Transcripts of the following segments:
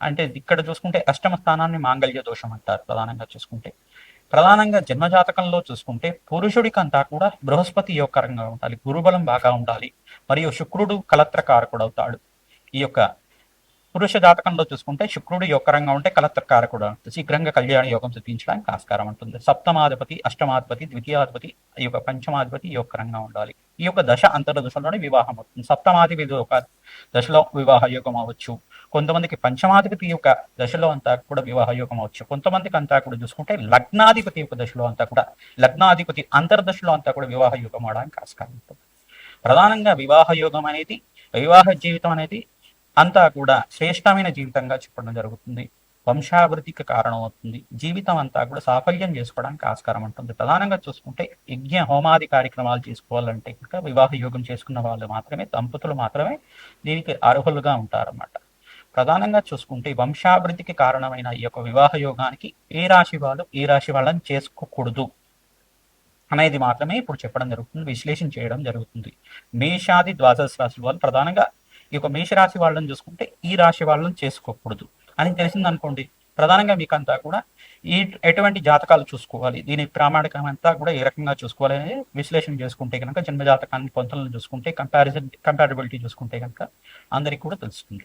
అంటే ఇక్కడ చూసుకుంటే అష్టమ స్థానాన్ని మాంగళ్య దోషం అంటారు ప్రధానంగా చూసుకుంటే. ప్రధానంగా జన్మజాతకంలో చూసుకుంటే పురుషుడికంతా కూడా బృహస్పతి యోగకరంగా ఉండాలి గురుబలం బాగా ఉండాలి మరియు శుక్రుడు కలత్రకారకుడు అవుతాడు ఈ యొక్క పురుష జాతకంలో చూసుకుంటే శుక్రుడు యొక్కరంగా ఉంటే కలత్రకారకుడు శీఘ్రంగా కళ్యాణ యోగం సిద్ధించడానికి ఆస్కారం ఉంటుంది. సప్తమాధిపతి అష్టమాధిపతి ద్వితీయాధిపతి ఈ యొక్క పంచమాధిపతి యొక్కరంగా ఉండాలి. ఈ యొక్క దశ అంతర దశలోనే వివాహం అవుతుంది. సప్తమాధిపతి ఒక దశలో వివాహ యోగం అవ్వచ్చు. కొంతమందికి పంచమాధిపతి యొక్క దశలో అంతా కూడా వివాహ యోగం అవచ్చు. కొంతమందికి అంతా కూడా చూసుకుంటే లగ్నాధిపతి యొక్క దశలో అంతా కూడా లగ్నాధిపతి అంతర్దశలో అంతా కూడా వివాహ యోగం అవడానికి ఆస్కారం ఉంటుంది. ప్రధానంగా వివాహ యోగం అనేది వివాహ జీవితం అనేది అంతా కూడా శ్రేష్టమైన జీవితంగా చెప్పడం జరుగుతుంది. వంశాభివృద్ధికి కారణం అవుతుంది జీవితం అంతా కూడా సాఫల్యం చేసుకోవడానికి ఆస్కారం ఉంటుంది. ప్రధానంగా చూసుకుంటే యజ్ఞ హోమాది కార్యక్రమాలు చేసుకోవాలంటే ఇంకా వివాహ యోగం చేసుకున్న వాళ్ళు మాత్రమే దంపతులు మాత్రమే దీనికి అర్హులుగా ఉంటారన్నమాట. ప్రధానంగా చూసుకుంటే వంశాభివృద్ధికి కారణమైన ఈ యొక్క వివాహ యోగానికి ఏ రాశి వాళ్ళు ఏ రాశి వాళ్ళని చేసుకోకూడదు అనేది మాత్రమే ఇప్పుడు చెప్పడం జరుగుతుంది విశ్లేషణ చేయడం జరుగుతుంది. మేషాది ద్వాదశ రాశి వాళ్ళు ప్రధానంగా ఈ యొక్క మేషరాశి వాళ్ళని చూసుకుంటే ఈ రాశి వాళ్ళని చేసుకోకూడదు అని తెలిసింది అనుకోండి ప్రధానంగా మీకు అంతా కూడా ఈ ఎటువంటి జాతకాలు చూసుకోవాలి దీని ప్రామాణికం అంతా కూడా ఏ రకంగా చూసుకోవాలి అనేది విశ్లేషణ చేసుకుంటే కనుక జన్మ జాతకాన్ని పొంతలను చూసుకుంటే కంపారిజన్ కంపారిబిలిటీ చూసుకుంటే కనుక అందరికి కూడా తెలుస్తుంది.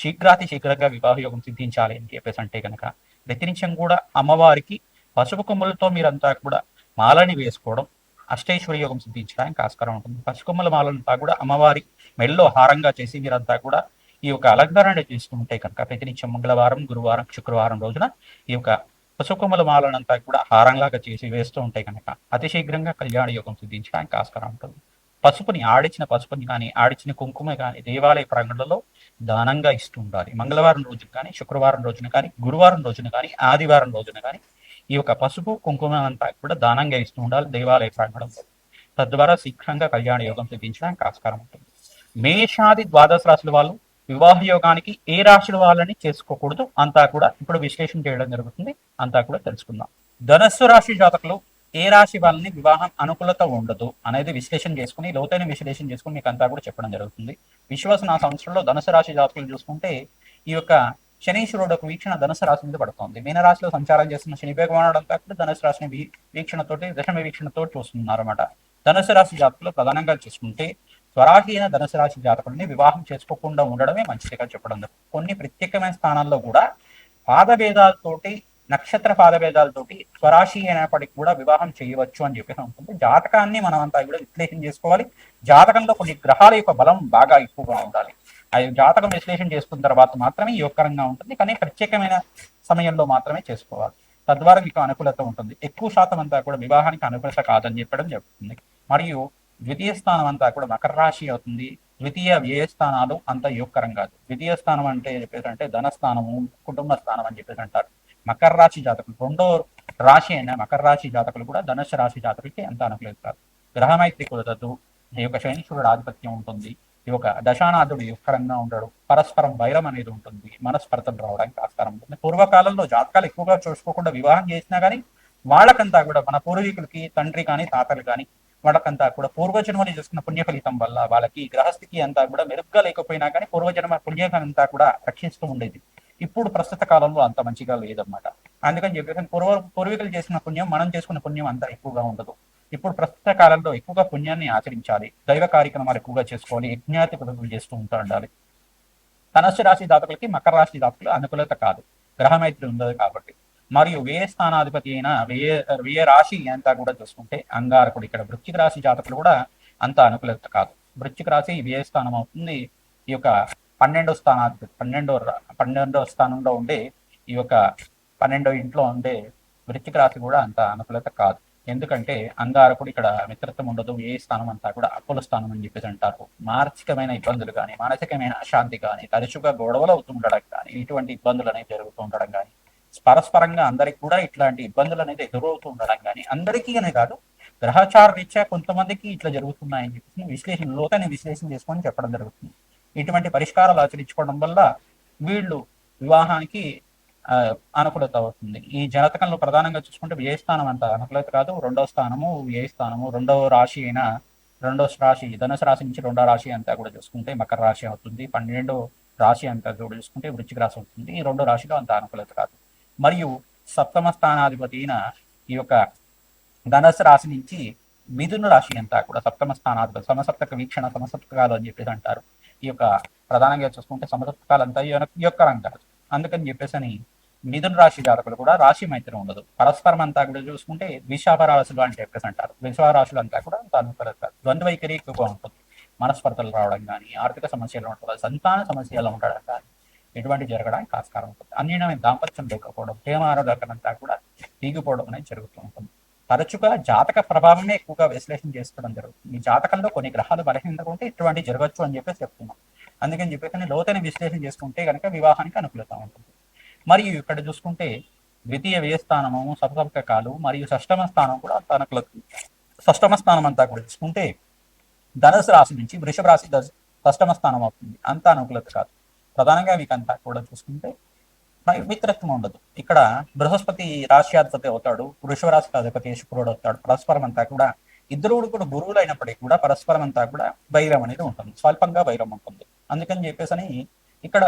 శీఘ్రాతి శీఘ్రంగా వివాహ యోగం సిద్ధించాలి అని చెప్పేసి అంటే కనుక ప్రతినిత్యం కూడా అమ్మవారికి పసుపు కొమ్ములతో మీరంతా కూడా మాలని వేసుకోవడం అష్టైశ్వరి యోగం సిద్ధించడానికి ఆస్కారం ఉంటుంది. పసుకొమ్మల మాలంతా కూడా అమ్మవారి మెల్లో హారంగా చేసి మీరంతా కూడా ఈ యొక్క అలంకరణ చేసుకుంటే కనుక ప్రతినిత్యం మంగళవారం గురువారం శుక్రవారం రోజున ఈ యొక్క పసుకొమ్మల మాలనంతా కూడా హారంలాగా చేసి వేస్తూ ఉంటే కనుక అతి శీఘ్రంగా కళ్యాణ యోగం సిద్ధించడానికి ఆస్కారం ఉంటుంది. పసుపుని ఆడిచిన పసుపుని కానీ ఆడిచిన కుంకుమ కానీ దేవాలయ ప్రాంగణంలో దానంగా ఇస్తూ ఉండాలి. మంగళవారం రోజున కానీ శుక్రవారం రోజున కానీ గురువారం రోజున కానీ ఆదివారం రోజున కానీ ఈ యొక్క పసుపు కుంకుమ అంతా కూడా దానంగా ఇస్తూ ఉండాలి దేవాలయ ప్రాంగణంలో. తద్వారా శీఘ్రంగా కళ్యాణ యోగం సిద్ధించడానికి ఆస్కారం ఉంటుంది. మేషాది ద్వాదశ రాశుల వాళ్ళు వివాహ యోగానికి ఏ రాశుల వాళ్ళని చేసుకోకూడదు అంతా కూడా ఇప్పుడు విశ్లేషణ చేయడం జరుగుతుంది. అంతా కూడా తెలుసుకుందాం. ధనస్సు రాశి జాతకులు ఏ రాశి వాళ్ళని వివాహం అనుకూలత ఉండదు అనేది విశ్లేషణ చేసుకుని లోతైన విశ్లేషణ చేసుకుని మీకు అంతా కూడా చెప్పడం జరుగుతుంది. విశ్వాస సంవత్సరంలో ధనుసు రాశి జాతకులు చూసుకుంటే ఈ యొక్క శనీశ్వరుడు ఒక వీక్షణ ధనుసు రాశి మీద పడుతుంది. మీనరాశిలో సంచారం చేస్తున్న శని భగవానుడు అంతా కూడా ధనుసు రాశిని వీక్షణతోటి దశమ వీక్షణతో చూస్తున్నారు అనమాట ధనుసు రాశి జాతకులు ప్రధానంగా చూసుకుంటే స్వరాహీన ధనుసు రాశి జాతకుల్ని వివాహం చేసుకోకుండా ఉండడమే మంచిదిగా చెప్పడం కొన్ని ప్రత్యేకమైన స్థానాల్లో కూడా పాదభేదాలతోటి నక్షత్ర పాదభేదాలతోటి స్వరాశి అయినప్పటికీ కూడా వివాహం చేయవచ్చు అని చెప్పేసి ఉంటుంది జాతకాన్ని మనం అంతా కూడా విశ్లేషణ చేసుకోవాలి. జాతకంలో కొన్ని గ్రహాల యొక్క బలం బాగా ఎక్కువగా ఉండాలి. అది జాతకం విశ్లేషణ చేసుకున్న తర్వాత మాత్రమే యోగకరంగా ఉంటుంది. కానీ ప్రత్యేకమైన సమయంలో మాత్రమే చేసుకోవాలి. తద్వారా మీకు అనుకూలత ఉంటుంది. ఎక్కువ శాతం అంతా కూడా వివాహానికి అనుకూలత కాదని చెప్పడం చెప్తుంది మరియు ద్వితీయ స్థానం అంతా కూడా మకర రాశి అవుతుంది. ద్వితీయ వ్యయ స్థానాలు అంత యోగకరం కాదు ద్వితీయ స్థానం అంటే చెప్పేసి అంటే ధనస్థానము కుటుంబ స్థానం అని చెప్పేసి అంటారు. మకర రాశి జాతకులు రెండో రాశి అయిన మకర రాశి జాతకులు కూడా ధనుసు రాశి జాతకులకి ఎంత అనుకూలిస్తారు. గ్రహమైత్రి కుదరదు ఈ యొక్క శనీశ్వరుడు ఆధిపత్యం ఉంటుంది ఈ యొక్క దశానాథుడు యుక్తరంగా ఉండడు పరస్పరం వైరం అనేది ఉంటుంది మనస్పర్తం రావడానికి ఆస్కారం ఉంటుంది. పూర్వకాలంలో జాతకాలు ఎక్కువగా చూసుకోకుండా వివాహం చేసినా కానీ వాళ్ళకంతా కూడా మన పూర్వీకులకి తండ్రి కానీ తాతలు కానీ వాళ్ళకంతా కూడా పూర్వజన్మని చేసుకున్న పుణ్య ఫలితం వల్ల వాళ్ళకి గ్రహస్థితి అంతా కూడా మెరుగ్గా లేకపోయినా కానీ పూర్వజన్మ పుణ్యం అంతా కూడా రక్షిస్తూ ఉండేది. ఇప్పుడు ప్రస్తుత కాలంలో అంత మంచిగా లేదన్నమాట. అందుకని చెప్పేసి పూర్వ పూర్వీకులు చేసిన పుణ్యం మనం చేసుకున్న పుణ్యం అంత ఎక్కువగా ఉండదు. ఇప్పుడు ప్రస్తుత కాలంలో ఎక్కువగా పుణ్యాన్ని ఆచరించాలి. దైవ కార్యక్రమాలు ఎక్కువగా చేసుకోవాలి. యజ్ఞాతి పదవులు చేస్తూ ఉంటా ఉండాలి. ధనస్సు రాశి దాతకులకి మకర రాశి దాతకులు అనుకూలత కాదు. గ్రహమైత్రి ఉండదు కాబట్టి. మరియు వ్యయ స్థానాధిపతి అయిన వ్యయ వ్యయ రాశి అంతా కూడా చూసుకుంటే అంగారకుడు ఇక్కడ వృశ్చిక రాశి జాతకులు కూడా అంత అనుకూలత కాదు. వృశ్చిక రాశి వ్యయ స్థానం అవుతుంది. ఈ యొక్క పన్నెండో స్థానాధిపతి పన్నెండో పన్నెండో స్థానంలో ఉండే ఈ యొక్క పన్నెండో ఇంట్లో ఉండే వృత్తిక రాశి కూడా అంత అనుకూలత కాదు. ఎందుకంటే అంగారకుడు ఇక్కడ మిత్రత్వం ఉండదు ఏ స్థానం అంతా కూడా అప్పుల స్థానం అని చెప్పేసి అంటారు. మానసికమైన ఇబ్బందులు కానీ మానసికమైన అశాంతి కానీ తరచుగా గొడవలు అవుతూ ఉండడం కానీ ఇటువంటి ఇబ్బందులు అనేవి జరుగుతూ ఉండడం కానీ పరస్పరంగా అందరికి కూడా ఇట్లాంటి ఇబ్బందులు అనేది ఎదురవుతూ ఉండడం కానీ అందరికీ అనే కాదు గ్రహచార రీత్యా కొంతమందికి ఇట్లా జరుగుతున్నాయని చెప్పి విశ్లేషణ లోతైన విశ్లేషణ చేసుకొని చెప్పడం జరుగుతుంది. ఇటువంటి పరిష్కారాలు ఆచరించుకోవడం వల్ల వీళ్ళు వివాహానికి ఆ, అనుకూలత అవుతుంది. ఈ జాతకంలో ప్రధానంగా చూసుకుంటే వ్యయస్థానం అంత అనుకూలత కాదు. రెండవ స్థానము వ్యయస్థానము రెండవ రాశి అయిన రెండవ రాశి ధనుసు రాశి నుంచి రెండవ రాశి అంతా కూడా చూసుకుంటే మకర రాశి అవుతుంది. పన్నెండో రాశి అంతా కూడా చూసుకుంటే వృచ్చిక రాశి అవుతుంది. ఈ రెండో రాశిలో అంత అనుకూలత కాదు. మరియు సప్తమ స్థానాధిపతి అయిన ఈ యొక్క ధనస్సు రాశి నుంచి మిథున రాశి అంతా కూడా సప్తమ స్థానాధిపతి సమసప్తక వీక్షణ సమసప్తకాలు అని చెప్పేసి అంటారు. ఈ యొక్క ప్రధానంగా చూసుకుంటే సమసప్తకాలు ఈ యొక్క- రంగాలు. అందుకని చెప్పేసి అని మిథున రాశి జాతకులు కూడా రాశి మైత్రి ఉండదు. పరస్పరం అంతా కూడా చూసుకుంటే విషాప రాశులు అని చెప్పేసి అంటారు. విషాప రాశులు అంతా కూడా అంత అనుకూలత ఎక్కువగా ఉంటుంది. మనస్పర్ధలు రావడం కానీ ఆర్థిక సమస్యలు ఉండడం సంతాన సమస్యలు ఉండడం కానీ ఎటువంటి జరగడానికి ఆస్కారం ఉంటుంది. అన్ని దాంపత్యం లేకపోవడం ప్రేమ అంతా కూడా తీగిపోవడం అనేది జరుగుతూ ఉంటుంది. తరచుగా జాతక ప్రభావమే ఎక్కువగా విశ్లేషణ చేసుకోవడం జరుగుతుంది. ఈ జాతకంలో కొన్ని గ్రహాలు బలహీనంగా ఉంటే ఇటువంటి జరగచ్చు అని చెప్పేసి చెప్తున్నాం. అందుకని చెప్పేసి లోతైన విశ్లేషణ చేసుకుంటే కనుక వివాహానికి అనుకూలత ఉంటుంది. మరియు ఇక్కడ చూసుకుంటే ద్వితీయ వ్యయస్థానము సప్తకాలు మరియు షష్టమ స్థానం కూడా తనకు షష్టమ స్థానం అంతా కూడా చూసుకుంటే ధనుసు రాశి నుంచి వృషభ రాశి దశ- షష్టమ స్థానం అవుతుంది. అంత అనుకూలత కాదు. ప్రధానంగా మీకు అంతా కూడా చూసుకుంటే మిత్రత్వం ఉండదు. ఇక్కడ బృహస్పతి రాశ్యాధిపతి అవుతాడు వృషభ రాశి అధిపతి శుక్రుడు అవుతాడు పరస్పరం అంతా కూడా ఇద్దరు కూడా గురువులు అయినప్పటికీ కూడా పరస్పరం అంతా కూడా వైరం అనేది ఉంటుంది స్వల్పంగా వైరం ఉంటుంది. అందుకని చెప్పేసి అని ఇక్కడ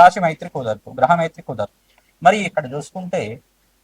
రాశి మైత్రి కుదరదు గ్రహ మైత్రి కుదరదు. మరి ఇక్కడ చూసుకుంటే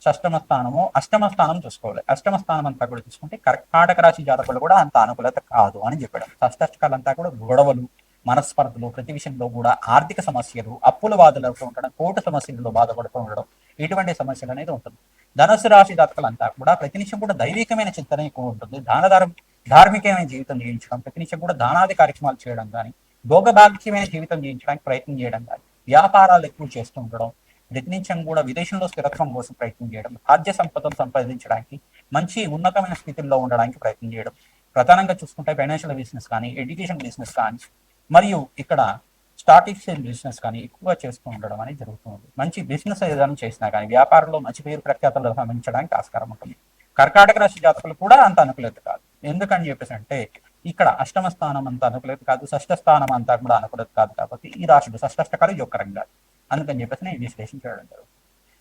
షష్టమ స్థానము అష్టమ స్థానం చూసుకోవాలి. అష్టమ స్థానం అంతా కూడా చూసుకుంటే కర్కాటక రాశి జాతకులు కూడా అంత అనుకూలత కాదు అని చెప్పడం. షష్టకాలంతా కూడా గొడవలు మనస్పర్ధలు ప్రతి విషయంలో కూడా ఆర్థిక సమస్యలు అప్పుల బాధలతో ఉండడం కోర్టు సమస్యలలో బాధపడుతూ ఉండడం ఇటువంటి సమస్యలు అనేది ఉంటుంది. ధనుసు రాశి జాతకులంతా కూడా ప్రతి నిమిషం కూడా దైవికమైన చింతన ఎక్కువ ఉంటుంది. దానధారం ధార్మికమైన జీవితం జీవించడం ప్రతి నిమిషం కూడా దానాది కార్యక్రమాలు చేయడం కానీ భోగభాగ్యమైన జీవితం జీవించడానికి ప్రయత్నం చేయడం కానీ వ్యాపారాలు ఎక్కువ చేస్తూ ఉండడం ప్రతి నిమిషం కూడా విదేశంలో స్థిరత్వం కోసం ప్రయత్నం చేయడం రాజ్య సంపదను సంపాదించడానికి మంచి ఉన్నతమైన స్థితిలో ఉండడానికి ప్రయత్నం చేయడం ప్రధానంగా చూసుకుంటే ఫైనాన్షియల్ బిజినెస్ కానీ ఎడ్యుకేషన్ బిజినెస్ కానీ మరియు ఇక్కడ స్టార్టింగ్ బిజినెస్ కానీ ఎక్కువ చేస్తూ ఉండడం అనేది జరుగుతుంది. మంచి బిజినెస్ ఏదైనా చేసినా కానీ వ్యాపారంలో మంచి పేరు ప్రఖ్యాతలు సంబంధించడానికి ఆస్కారం ఉంటుంది. కర్కాటక రాశి జాతకులు కూడా అంత అనుకూలత కాదు. ఎందుకని చెప్పేసి అంటే ఇక్కడ అష్టమ స్థానం అంత అనుకూలత కాదు. షష్ఠ స్థానం అంతా కూడా అనుకూలత కాదు కాబట్టి ఈ రాశులు షష్ఠకాలు యొక్క కాదు అందుకని చెప్పేసి నేను విశ్లేషణ చేయడం జరుగుతుంది.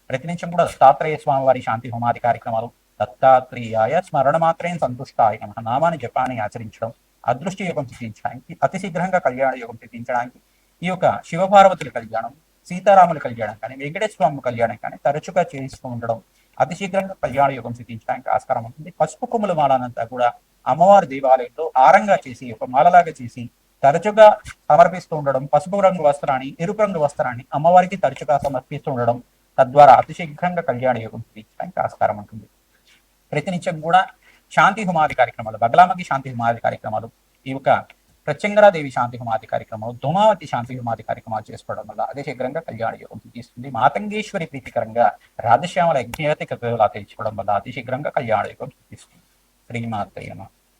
ప్రతి నిమిషం కూడా దత్తాత్రేయ స్వామి వారి శాంతి హోమాది కార్యక్రమాలు దత్తాత్రేయాయ స్మరణ మాత్రమే సంతుష్టాయ నమః. నామాన్ని జపాన్ని ఆచరించడం అదృష్ట యోగం సిద్ధించడానికి అతి శీఘ్రంగా కళ్యాణ యోగం సిద్ధించడానికి ఈ యొక్క శివపార్వతుల కళ్యాణం సీతారాముల కళ్యాణం కానీ వెంకటేశ్వర స్వామి కళ్యాణం కానీ తరచుగా చేస్తూ ఉండడం అతి శీఘ్రంగా కళ్యాణ యోగం సిద్ధించడానికి ఆస్కారం ఉంటుంది. పసుపు కొమ్ముల మాలనంతా కూడా అమ్మవారి దేవాలయంలో ఆరంగా చేసి ఒక మాలలాగా చేసి తరచుగా సమర్పిస్తూ ఉండడం పసుపు రంగు వస్త్రాన్ని ఎరుపు రంగు వస్త్రాన్ని అమ్మవారికి తరచుగా సమర్పిస్తూ ఉండడం తద్వారా అతి శీఘ్రంగా కళ్యాణ యోగం సిద్ధించడానికి ఆస్కారం ఉంటుంది. ప్రతినిత్యం కూడా శాంతి హుమాది కార్యక్రమాలు బగలామకి శాంతి హుమాది కార్యక్రమాలు ఈ యొక్క ప్రత్యంగరాదేవి శాంతి హుమాది కార్యక్రమాలు ధూమావతి శాంతి హుమాది కార్యక్రమాలు చేసుకోవడం వల్ల అదే శీఘ్రంగా కళ్యాణ యోగం సిద్ధిస్తుంది. మాతంగేశ్వరి ప్రీతికరంగా రాధశ్యామల యజ్ఞవతి కథలా తెచ్చుకోవడం వల్ల అతి శీఘ్రంగా కళ్యాణ యోగం సిద్ధిస్తుంది. శ్రీమాత్రయ్య